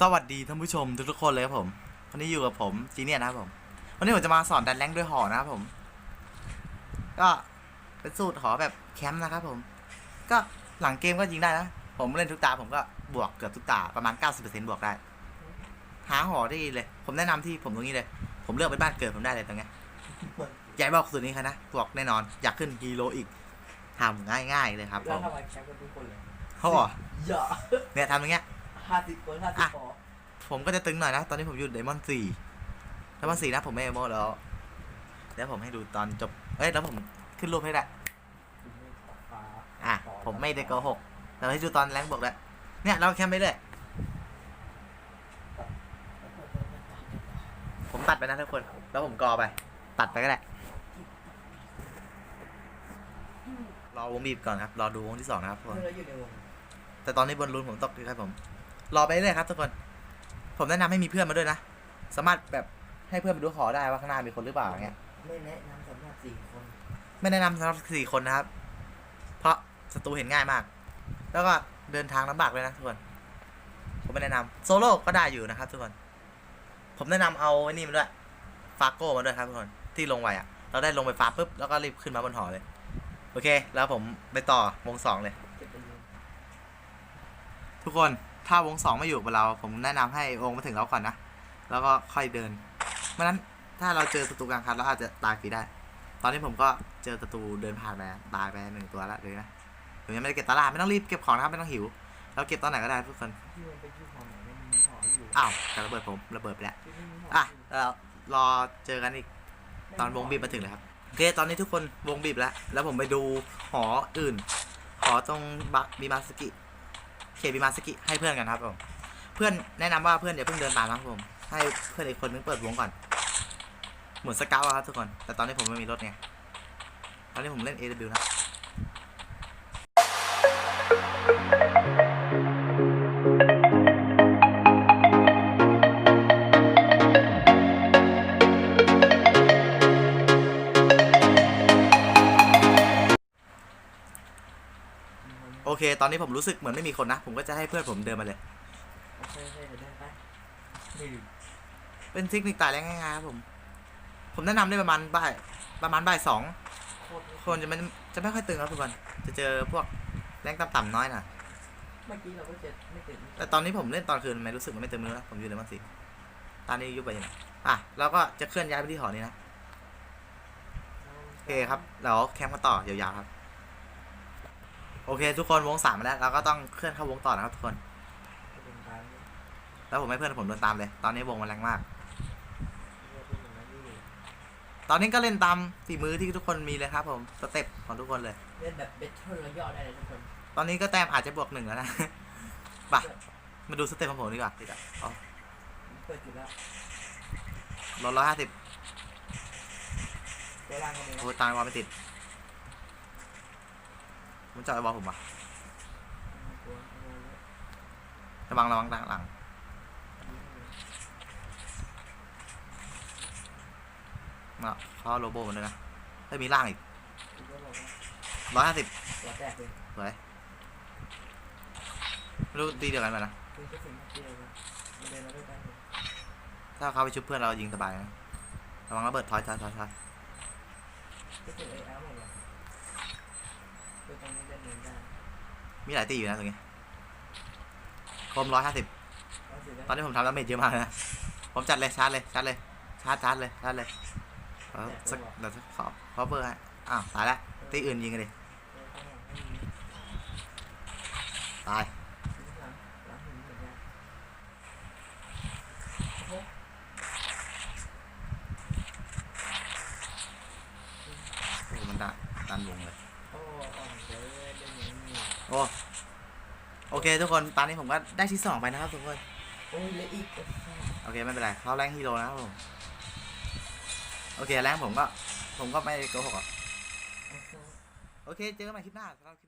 สวัสดีท่านผู้ชมทุกๆคนเลยครับผม วันนี้อยู่กับผมจีเนียนะครับผม วันนี้ผมจะมาสอนดันแรงค์ด้วยหอนะครับผม ก็เป็นสูตรหอแบบแคมป์นะครับผม ก็หลังเกมก็ยิงได้นะ ผมเล่นทุกตาผมก็บวกเกือบทุกตาประมาณ 90%บวกได้ หาหอได้เลย ผมแนะนำที่ผมตรงนี้เลย ผมเลือกเป็นบ้านเกิดผมได้เลยตรงเนี้ยอยากบอกสูตรนี้ครับนะบวกแน่นอน อยากขึ้นฮีโร่อีกทำง่ายๆเลยครับผแล้วมทำไมแคมป์กันทุกคนเลยเขาบอกเยอะเนี่ยทำอย่างเงี้ย ห้าสิบคนห้าสิบอะพอผมก็จะตึงหน่อยนะ ตอนนี้ผมอยู่ไดมอนด์สี่ไดมอนด์สี่นะ ผมไม่เอโมแล้วเดี๋ยวผมให้ดูตอนจบ เอ้ย แล้วผมขึ้นรูปให้ได้ฟ้าอะ ผมไม่ได้โกหกแต่ให้ดูตอนแรงบวกแล้ว เนี่ย เราแคมไปเลย ผมตัดไปนะทุกคน แล้วผมกอไป ตัดไปก็ได้ รอวงบีบก่อนครับ รอดูวงที่สองนะครับทุกคนเมื่อเราอยู่ในวงแต่ตอนนี้บนรุนผมตกอยู่ครับผม รอไปเรื่อยๆครับทุกคน ผมแนะนำให้มีเพื่อนมาด้วยนะ สามารถแบบให้เพื่อนไปดูหอได้ว่าข้างหน้ามีคนหรือเปล่าอย่างเงี้ย ไม่แนะนำสำหรับสี่คนไม่แนะนำสำหรับสี่คนนะครับ เพราะศัตรูเห็นง่ายมาก แล้วก็เดินทางลำบากเลยนะทุกคน ผมไม่แนะนำโซโล่ก็ได้อยู่นะครับทุกคน ผมแนะนำเอาไอ้นี่มาด้วย ฟาโก้มาด้วยครับทุกคน ที่ลงไวอะ่ะเราได้ลงไปฟ้าปุ๊บแล้วก็รีบขึ้นมาบนหอเลย โอเค แล้วผมไปต่อวงสองเลยเก็บไปดูทุกคน ถ้าวงสองไม่อยู่กับเรา ผมแนะนำให้วงมาถึงเราก่อนนะ แล้วก็ค่อยเดินไม่นั้นถ้าเราเจอศัตรูกลางคันเราอาจจะตายฟรีได้ ตอนนี้ผมก็เจอศัตรูเดินผ่านไปตายไปหนึ่งตัวแล้วเลยนะผมยังไม่ได้เก็บตลาดไม่ต้องรีบเก็บของนะครับไม่ต้องหิว เราเก็บตอนไหนก็ได้ทุกคนอ้าวแต่ระเบิดผมระเบิดไปแล้วอะเรารอเจอกันอีกตอนวงบีบมาถึงเลยครับโอเคตอนนี้ทุกคนวงบีบแล้ว แล้วผมไปดูหออื่น หอตรงบะบิมาสกิ เคบิมาสกิให้เพื่อนกันครับผม เพื่อนแนะนำว่าเพื่อนอย่าเพิ่งเดินตามนะครับผม ให้เพื่อนอีกคนนึงเปิดวงก่อนเหมือนสเกลวะครับทุกคน แต่ตอนนี้ผมไม่มีรถไงตอนนี้ผมเล่น AW นะ เค ตอนนี้ผมรู้สึกเหมือนไม่มีคนนะ ผมก็จะให้เพื่อนผมเดินมาเลย โอเคโอเคเดี๋ยวเดินไปนี่เป็นเทคนิคตายแรงง่ายๆครับผม ผมแนะนำได้ประมาณบ่ายประมาณบ่ายสองโคตรคนจะไม่จะไม่ค่อยตึงครับทุกคนจะเจอพวกแรงต่ำๆน้อยหน่อยเมื่อกี้เราก็จะไม่ตื่นแต่ตอนนี้ผมเล่นตอนคืนไม่รู้สึกมันไม่ตึงเลยนะผมอยู่ในมันสิตอนนี้ยุบไปยังไงอะเราก็จะเคลื่อนย้ายไปที่หอนี้นะโอเคครับเราแคมป์กันต่อยาวๆครับ โอเค ทุกคนวงสามมาแล้วเราก็ต้องเคลื่อนเข้าวงต่อนะครับทุกคนจะเป็นการที่แล้วผมให้เพื่อนผมเดินตามเลย ตอนนี้วงมันแรงมากเรียกว่าอย่างนั้นนี่ตอนนี้ก็เล่นตามฝีมือที่ทุกคนมีเลยครับ ผมสเต็ปของทุกคนเลย เล่นแบบเบทเทิลแล้วย่อได้เลยทุกคน ตอนนี้ก็แต้มอาจจะบวกหนึ่งแล้วนะไปมาดูสเต็ปของผมดีกว่าติดอะอ๋อเปิดจุดแล้วลดร้อยห้าสิบเวลากันเลยนะโอ้ยตามวอลไม่ติด มันจะไอวอลผมอะตัวเอาไว้ระวังระวังด้านหลังมาเขาเอาโลโบมันด้วยนะไม่มีล่างอีกคุณก็บอกว่าร้อยห้าสิบตัวแตกเลยสวยไม่รู้ตีเดียวกันไหมนะคุณก็สิ่งที่เรามาเดินมาด้วยกันเลยถ้าเขาไปชุบเพื่อนเรายิงสบายนะระวังระเบิดถอยถอยถอยถอย คือตรงนี้เดินเดินได้มีหลายตีอยู่นะตรงนี้คมร้อยห้าสิบเอาสิได้ตอนนี้ผมทำดาเมจเยอะมากเลยนะ ผมจัดเลยชาร์จเลยชาร์จเลยชาร์จชาร์จเลยชาร์จเลยเออสักเดี๋ยวสักขอขอเบอร์ให้อ้าวตายแล้วตีอื่นยิงกันดิเออข้างหลังให้มีตายข้างหลังหลังหินเหมือนกันโอ้โอ้มันดันดันวงเลย โอ้อ่อนเกินเดินอย่างนี้โอ้โอเคทุกคนตอนนี้ผมก็ได้ที่สองไปนะครับทุกคนโอ้ยเหลยอีกโอเคไม่เป็นไรเขาแรงฮีโร่นะครับผมโอเคแรงผมก็ผมก็ไม่โกหกหรอกโอเคเจอกันใหม่คลิปหน้าสำหรับคลิป